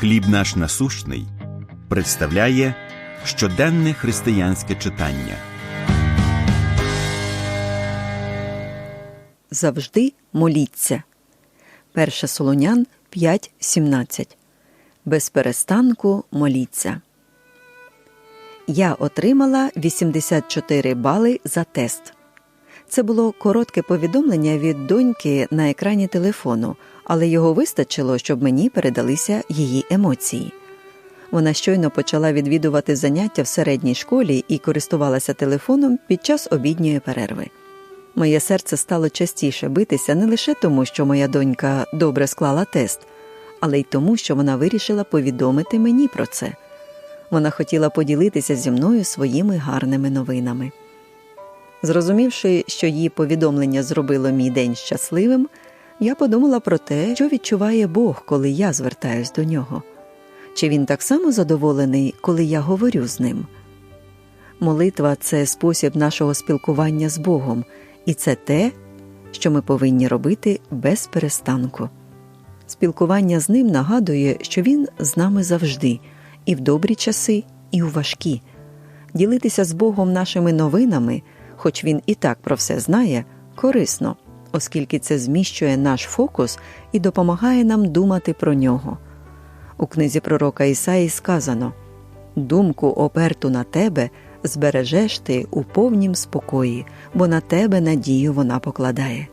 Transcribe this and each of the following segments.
Хліб наш насущний представляє щоденне християнське читання. Завжди моліться. 1 Солонян 5.17. Без перестанку моліться. Я отримала 84 бали за тест. Це було коротке повідомлення від доньки на екрані телефону, але його вистачило, щоб мені передалися її емоції. Вона щойно почала відвідувати заняття в середній школі і користувалася телефоном під час обідньої перерви. Моє серце стало частіше битися не лише тому, що моя донька добре склала тест, але й тому, що вона вирішила повідомити мені про це. Вона хотіла поділитися зі мною своїми гарними новинами. Зрозумівши, що її повідомлення зробило мій день щасливим, я подумала про те, що відчуває Бог, коли я звертаюсь до нього. Чи він так само задоволений, коли я говорю з ним? Молитва це спосіб нашого спілкування з Богом, і це те, що ми повинні робити без перестанку. Спілкування з ним нагадує, що він з нами завжди, і в добрі часи, і у важкі. Ділитися з Богом нашими новинами, хоч він і так про все знає, корисно, оскільки це зміщує наш фокус і допомагає нам думати про нього. У книзі пророка Ісаї сказано Думку оперту на тебе збережеш ти у повнім спокої, бо на тебе надію вона покладає.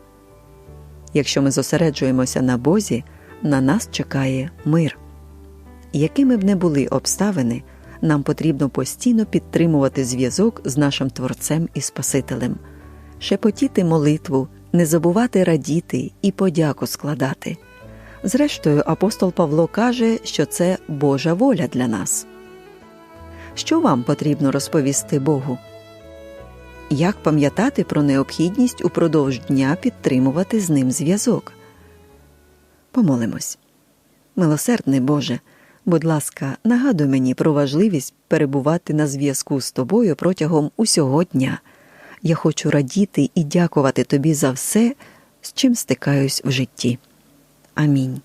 Якщо ми зосереджуємося на Бозі, на нас чекає мир. Якими б не були обставини, нам потрібно постійно підтримувати зв'язок з нашим Творцем і Спасителем, шепотіти молитву, не забувати радіти і подяку складати. Зрештою, апостол Павло каже, що це Божа воля для нас. Що вам потрібно розповісти Богу? Як пам'ятати про необхідність упродовж дня підтримувати з ним зв'язок? Помолимось. Милосердний Боже, будь ласка, нагадуй мені про важливість перебувати на зв'язку з тобою протягом усього дня. Я хочу радіти і дякувати тобі за все, з чим стикаюсь в житті. Амінь.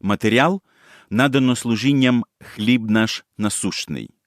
Матеріал надано служінням Хліб наш насущний.